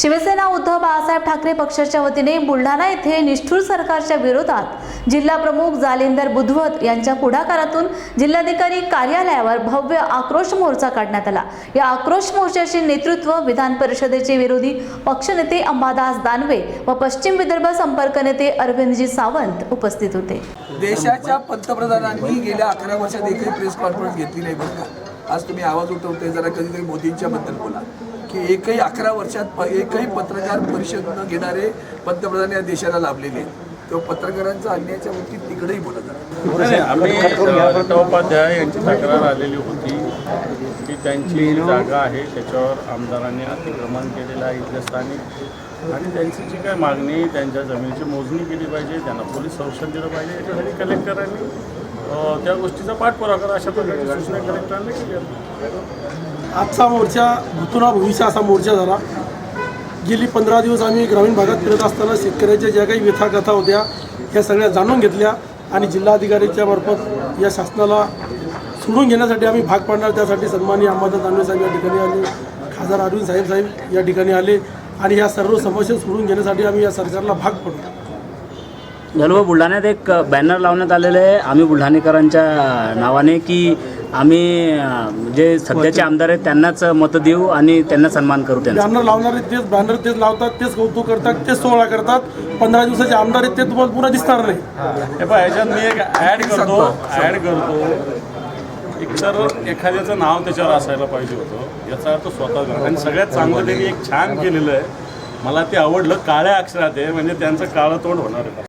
शिवसेना उद्धव बाळासाहेब ठाकरे पक्षाच्या वतीने बुलढाणा येथे निष्ठूर सरकारच्या विरोधात जिल्हा प्रमुख जालिंदर बुधवत यांच्या पुढाकारातून जिल्हाधिकारी कार्यालयावर भव्य आक्रोश मोर्चा काढण्यात आला. या आक्रोश मोर्चाचे नेतृत्व विधान परिषदेचे विरोधी पक्षनेते अंबादास दानवे व पश्चिम विदर्भ संपर्क नेते अरविंदजी सावंत उपस्थित होते. देशाच्या पंतप्रधानांनी गेल्या अकरा वर्षात एकही प्रेस कॉन्फरन्स घेतली नाही बरं आज तुम्ही आवाज उठवते जरा कधीतरी मोदींच्या बद्दल बोला. की एकही अकरा वर्षात प- एकही पत्रकार परिषद न घेणारे पंतप्रधान या देशाला लाभलेले आहेत. तेव्हा पत्रकारांचा अन्यायाच्या बाबतीत तिकडेही बोलत दत्तोपाध्याय यांची तक्रार आलेली होती की त्यांची जी जागा आहे त्याच्यावर आमदारांनी अतिक्रमण केलेलं आहे इथल्या स्थानिक. आणि त्यांची जी काय मागणी त्यांच्या जमिनीची मोजणी केली पाहिजे त्यांना पोलीस संरक्षण दिलं पाहिजे याच्यासाठी कलेक्टरांनी त्या गोष्टीचा पाठपुरा करा अशा प्रकारची सूचना कलेक्टरांनी केली आजचा मोर्चा भूतुना भूमीचा असा मोर्चा झाला. गेली पंधरा दिवस आम्ही ग्रामीण भागात फिरत असताना शेतकऱ्याच्या ज्या काही व्यथा कथा होत्या ह्या सगळ्या जाणून घेतल्या आणि जिल्हाधिकाऱ्याच्या मार्फत या शासनाला सोडून घेण्यासाठी आम्ही भाग पाडणार. त्यासाठी सन्मानी अंबादास दानवे साहेब या ठिकाणी आले खासदार अरविंद साहेब साहेब या ठिकाणी आले आणि या सर्व समस्या सोडून घेण्यासाठी आम्ही या सरकारला भाग पडू. धनुभाऊ बुलढाण्यात एक बॅनर लावण्यात आलेलं आहे आम्ही बुलढाणेकरांच्या नावाने की आम्ही जे सध्याचे आमदार आहेत त्यांनाच मतं देऊ आणि त्यांना सन्मान करू त्यांचा. बॅनर लावणारे तेच बॅनर तेच लावतात तेच कौतुक करतात तेच सोहळा करतात. पंधरा दिवसाचे आमदार आहेत ते तुम्हाला पुन्हा दिसणार नाही. हे पहा याच्यात मी एक ॲड करतो ॲड करतो. एक तर एखाद्याचं नाव त्याच्यावर असायला पाहिजे होतं. याचा अर्थ स्वतः. आणि सगळ्यात चांगलं त्यांनी एक छान केलेलं आहे. मला ते आवडलं काळ्या अक्षरात आहे म्हणजे त्यांचं काळं तोंड होणार आहे.